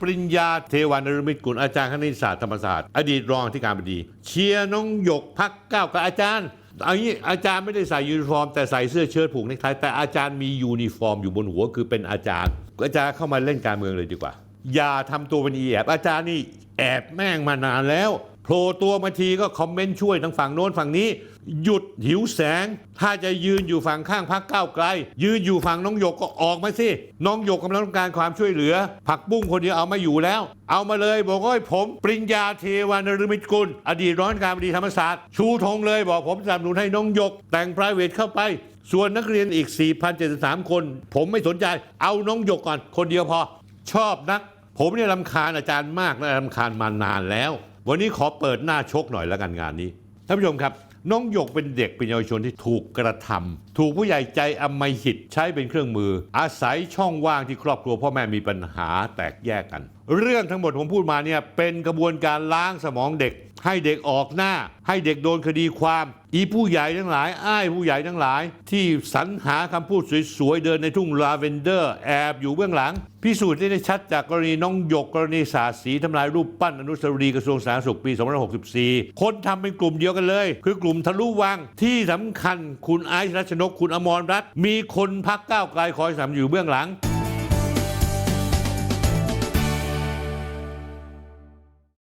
ปริญญาเทวานรมิตกุลอาจารย์คณิตศาสตร์ธรรมศาสตร์อดีตรองที่การบดี เชียร์น้องหยกพักก้าวกับอาจารย์เอางี้อาจารย์ไม่ได้ใส่ยูนิฟอร์มแต่ใส่เสื้อเชิ้ตผูกเนคไทแต่อาจารย์มียูนิฟอร์มอยู่บนหัวคือเป็นอาจารย์อาจารย์เข้ามาเล่นการเมืองเลยดีกว่า อย่าทำตัวเป็นอีแอบอาจารย์นี่แอบแม่งมานานแล้ว โผล่ตัวมาทีก็คอมเมนต์ช่วยทั้งฝั่งโน้นฝั่งนี้ หยุดหิวแสง ถ้าจะยืนอยู่ฝั่งข้างพักก้าวไกล ยืนอยู่ฝั่งน้องหยกก็ออกมาสิ น้องหยกกำลังต้องการความช่วยเหลือ ผักบุ้งคนเดียวเอามาอยู่แล้ว เอามาเลยบอกว่าผมปริญญาเทวานรมิตกุล อดีตร้อนการบดีธรรมศาสตร์ ชูธงเลยบอกผมสนับสนุนให้น้องหยก แต่ง p r i v a t เข้าไปส่วนนักเรียนอีก 4,073 คน ผมไม่สนใจ เอาน้องหยกก่อน คนเดียวพอ ชอบนัก ผมเนี่ยรำคาญอาจารย์มากและรำคาญมานานแล้ว วันนี้ขอเปิดหน้าชกหน่อยแล้วกันงานนี้ท่านผู้ชมครับ น้องหยกเป็นเด็กเป็นเยาวชนที่ถูกกระทำถูกผู้ใหญ่ใจอำมหิตใช้เป็นเครื่องมือ อาศัยช่องว่างที่ครอบครัวพ่อแม่มีปัญหาแตกแยกกัน เรื่องทั้งหมดผมพูดมาเนี่ยเป็นกระบวนการล้างสมองเด็ก ให้เด็กออกหน้า ให้เด็กโดนคดีความ อีผู้ใหญ่ทั้งหลาย อ้ายผู้ใหญ่ทั้งหลาย ที่สรรหาคำพูดสวยๆเดินในทุ่งลาเวนเดอร์ แอบอยู่เบื้องหลัง พิสูจน์ได้ชัดจากกรณีน้องหยกกรณีสาสีทำลายรูปปั้นอนุสาวรีย์กระทรวงสาธารณสุขปี 2564 คนทำเป็นกลุ่มเดียวกันเลย คือกลุ่มทะลุวังที่สำคัญคุณไอซ์รัชนกคุณอมรรัตน์มีคนพักก้าวไกลคอยสนับสนุนอยู่เบื้องหลัง